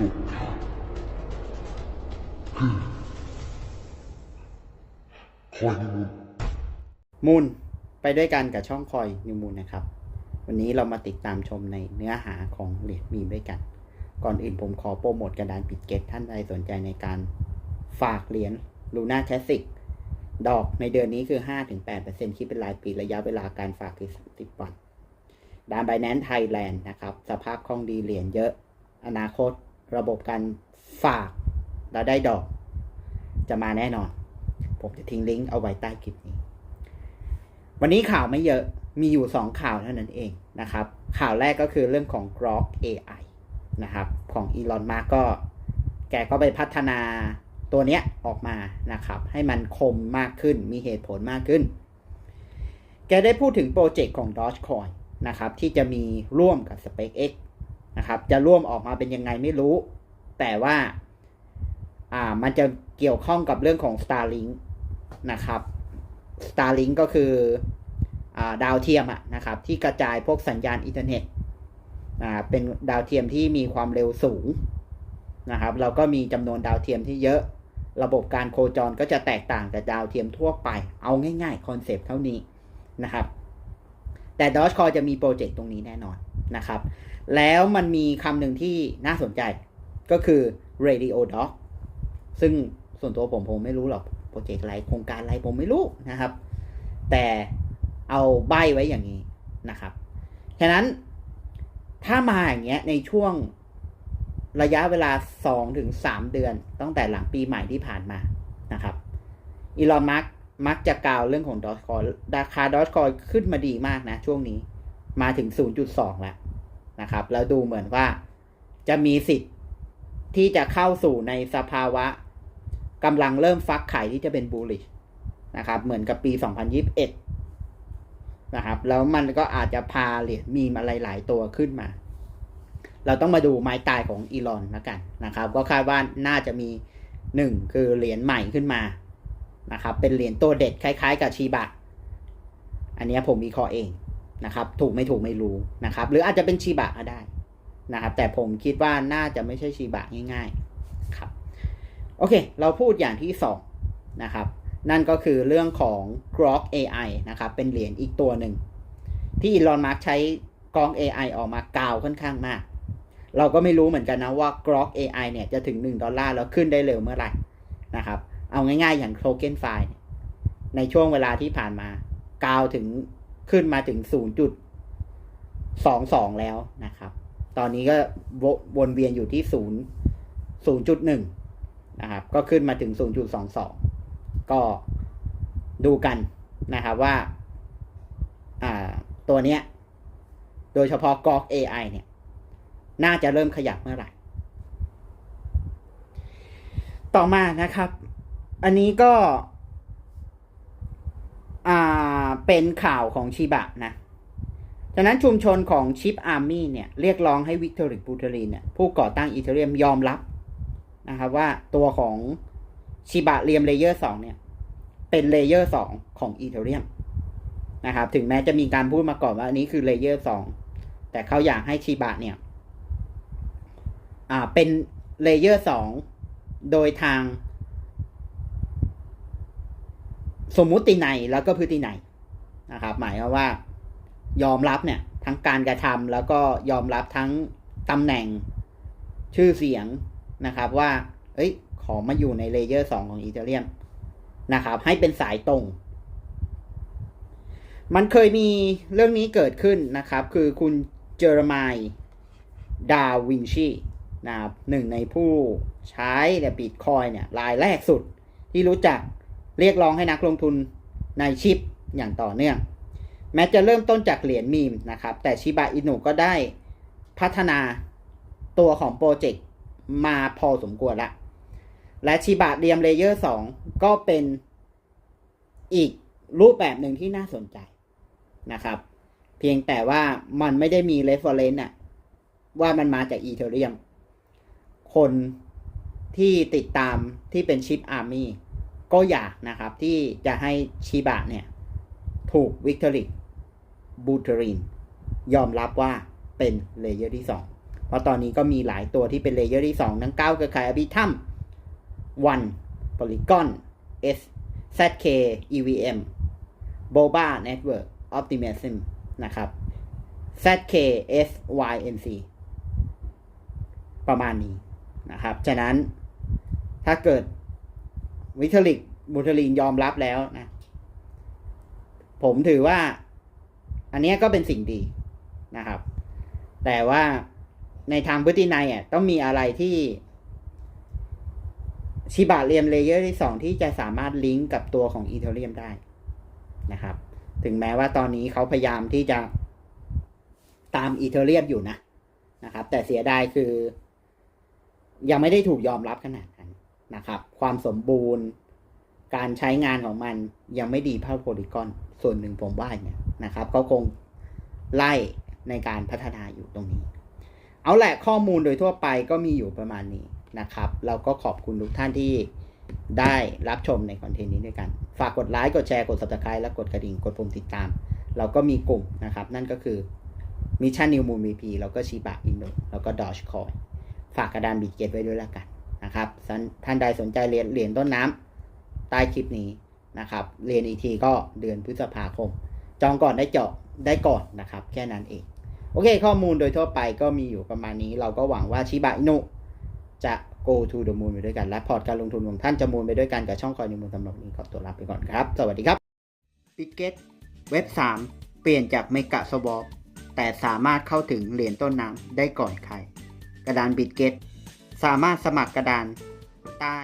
สุดคือคอยนิมูลมูลไปด้วยกันกับช่องคอยนิวมูลนะครับ วันนี้เรามาติดตามชมในเนื้อหาของเหรียญมีด้วยกัน ก่อนอื่นผมขอโปรโมทกระดานปิดเก็ตท่านใดสนใจในการฝากเหรียญลูน่าแคสสิกดอกในเดือนนี้คือ 5-8%คิดเป็นรายปีระยะเวลาการฝากคือ 30 วันดานไบแนนไทยแลนด์นะครับ สภาพคล่องดีเหรียญเยอะ อนาคต ระบบการฝากแล้วได้ดอก จะมาแน่นอน ผมจะทิ้งลิงก์เอาไว้ใต้คลิปนี้ วันนี้ข่าวไม่เยอะมีอยู่ 2 ข่าวเท่านั้นเองนะครับ ข่าวแรกก็คือเรื่องของ Grok AI นะครับ ของ Elon Musk ก็แกก็ไปพัฒนาตัวเนี้ยออกมานะครับ ให้มันคมมากขึ้นมีเหตุผลมากขึ้น แกได้พูดถึงโปรเจกต์ของ Dogecoin นะครับ ที่จะมีร่วมกับ SpaceX นะครับ จะร่วมออกมาเป็นยังไงไม่รู้ แต่ว่าอ่ามันจะเกี่ยวข้องกับเรื่องของ Starlink นะครับ Starlink ก็คืออาดาวเทียมอะนะครับ ที่กระจายพวกสัญญาณอินเทอร์เน็ตอ่าเป็นดาวเทียมที่มีความเร็วสูงนะครับ เราก็มีจำนวนดาวเทียมที่เยอะระบบการโคจรก็จะแตกต่างจากดาวเทียมทั่วไป เอาง่ายๆ คอนเซปต์เท่านี้นะครับ แต่ Dogecoin จะมีโปรเจกต์ตรงนี้แน่นอนนะครับ แล้วมันมีคำหนึ่งที่น่าสนใจก็คือ Radio Dog ซึ่งส่วนตัวผมผมไม่รู้หรอกโปรเจกต์อะไรโครงการอะไรผมไม่รู้นะครับ แต่เอาใบไว้อย่างนี้นะครับฉะนั้นถ้ามาอย่างเงี้ยในช่วงระยะเวลา 2-3ถึงเดือน ตั้งแต่หลังปีใหม่ที่ผ่านมานะครับอีลอนมัสมักจะกล่าวเรื่องของดอ g คอยราคาดอ g คอยขึ้นมาดีมากนะช่วงนี้มาถึง 0.2 แล้ว นะครับ แล้วดูเหมือนว่าจะมีสิทธิ์ที่จะเข้าสู่ในสภาวะกำลังเริ่มฟักไข่ที่จะเป็นบูลลิชนะครับ เหมือนกับปี 2021 นะครับ แล้วมันก็อาจจะพาเหรียญมีมอะไรหลายตัวขึ้นมา เราต้องมาดูไม้ตายของอีลอนแล้วกันนะครับ ก็คาดว่าน่าจะมีหนึ่งคือเหรียญใหม่ขึ้นมานะครับ เป็นเหรียญตัวเด็ดคล้าย ๆ กับชีบะ อันนี้ผมมีคอเอง นะครับ ถูกไม่ถูกไม่รู้นะครับ หรืออาจจะเป็นชีบะก็ได้นะครับ แต่ผมคิดว่าน่าจะไม่ใช่ชีบะง่าย ๆครับ โอเค เราพูดอย่างที่สองนะครับ นั่นก็คือเรื่องของ Grok AI นะครับ เป็นเหรียญอีกตัวหนึ่ง ที่อีลอนมาร์กใช้กรอง AI ออกมากาวค่อนข้างมาก เราก็ไม่รู้เหมือนกันนะว่า Grok AI เนี่ยจะถึง 1 ดอลลาร์แล้วขึ้นได้เร็วเมื่อไหร่นะครับ เอาง่ายๆอย่าง Token f i ในช่วงเวลาที่ผ่านมากาวถึง ขึ้นมาถึง 0.22 แล้วนะครับ ตอนนี้ก็วนเวียนอยู่ที่ 0 0.1 นะครับ ก็ขึ้นมาถึง 0.22 ก็ดูกันนะครับว่า อ่า ตัวเนี้ย โดยเฉพาะกอก AI เนี่ย น่าจะเริ่มขยับเมื่อไหร่ ต่อมานะครับ อันนี้ก็ เป็นข่าวของชิบะนะฉะนั้นชุมชนของชิปอาร์มี่เนี่ยเรียกร้องให้วิกตอริกบูเทรีนเนี่ยผู้ก่อตั้งอีเทเรียมยอมรับนะครับว่าตัวของชิบะเรียมเลเยอร์สองเนี่ยเป็นเลเยอร์สองของอีเทเรียมนะครับถึงแม้จะมีการพูดมาก่อนว่าอันนี้คือเลเยอร์สองแต่เขาอยากให้ชิบะเนี่ยอ่าเป็นเลเยอร์สองโดยทาง สมมุติในแล้วก็พฤตินัย นะครับ หมายความว่ายอมรับเนี่ยทั้งการกระทำแล้วก็ยอมรับทั้งตำแหน่งชื่อเสียงนะครับว่า เอ้ย ขอมาอยู่ในเลเยอร์สองของอีเทเรียมนะครับ ให้เป็นสายตรง มันเคยมีเรื่องนี้เกิดขึ้นนะครับ คือคุณเจอร์มายดาวินชีนะครับหนึ่งในผู้ใช้เนี่ยบิตคอยเนี่ยรายแรกสุดที่รู้จักเรียกร้องให้นักลงทุนในชิป อย่างต่อเนื่อง แม้จะเริ่มต้นจากเหรียญมีมนะครับ แต่ชิบะอินุก็ได้พัฒนาตัวของโปรเจกต์มาพอสมควรละ และชิบะเรียมเลเยอร์ 2 ก็เป็นอีกรูปแบบหนึ่งที่น่าสนใจนะครับ เพียงแต่ว่ามันไม่ได้มี reference น่ะว่ามันมาจากอีเทเรียม คนที่ติดตามที่เป็นชิปอาร์มี่ก็อยากนะครับที่จะให้ชิบะเนี่ย ถูกวิกตอริกบูเทอรีนยอมรับว่าเป็นเลเยอร์ที่เพราะตอนนี้ก็มีหลายตัวที่เป็นเลเยอร์ที่ 2 ทั้ง 9 เครือข่ายอภิธรรม One Polygon S ZK EVM Boba Network Optimism นะครับ ZK SYNC ประมาณนี้นะครับ ฉะนั้นถ้าเกิดวิทลิกบูทลินยอมรับแล้วนะ ผมถือว่า อันนี้ก็เป็นสิ่งดีนะครับ แต่ว่าในทางพฤตินัยอะต้องมีอะไรที่ชิบะเรียมเลเยอร์ที่สองที่จะสามารถลิงก์กับตัวของอีเทเรียมได้นะครับ ถึงแม้ว่าตอนนี้เขาพยายามที่จะตามอีเทเรียมอยู่นะนะครับ แต่เสียดายคือ ยังไม่ได้ถูกยอมรับขนาดนั้นนะครับ ความสมบูรณ์ การใช้งานของมันยังไม่ดีเท่าโพลีกอนส่วนหนึ่งผมว่าเนี่ยนะครับเขาคงไล่ในการพัฒนาอยู่ตรงนี้ เอาแหละข้อมูลโดยทั่วไปก็มีอยู่ประมาณนี้นะครับ เราก็ขอบคุณทุกท่านที่ได้รับชมในคอนเทนต์นี้ด้วยกัน ฝากกดไลค์กดแชร์กด subscribe และกดกระดิ่งกดปุ่มติดตาม เราก็มีกลุ่มนะครับ นั่นก็คือมิชชั่นนิวมูลมีพีแล้วก็ชีบะอินโดแล้วก็ดอชคอยฝากกระดานบิดเกตไว้ด้วยละกันนะครับท่านท่านใดสนใจเรียนเหรียญต้นน้ำ ใต้คลิปนี้นะครับ เรียนอีทีก็เดือนพฤษภาคม จองก่อนได้เจาะได้ก่อนนะครับ แค่นั้นเอง โอเค ข้อมูลโดยทั่วไปก็มีอยู่ประมาณนี้ เราก็หวังว่าชิบะอินุจะ go to the moon ไปด้วยกัน และพอร์ตการลงทุนของท่านจะมูลไปด้วยกันกับช่องคอยในมูลสำหรับนี้ขอตัวลาไปก่อนครับ สวัสดีครับปิเกตเว็บ 3 เปลี่ยนจากเมกะสวอปแต่สามารถเข้าถึงเหรียญต้นน้ำได้ก่อนใคร กระดานบิตเกตสามารถสมัครกระดานใต้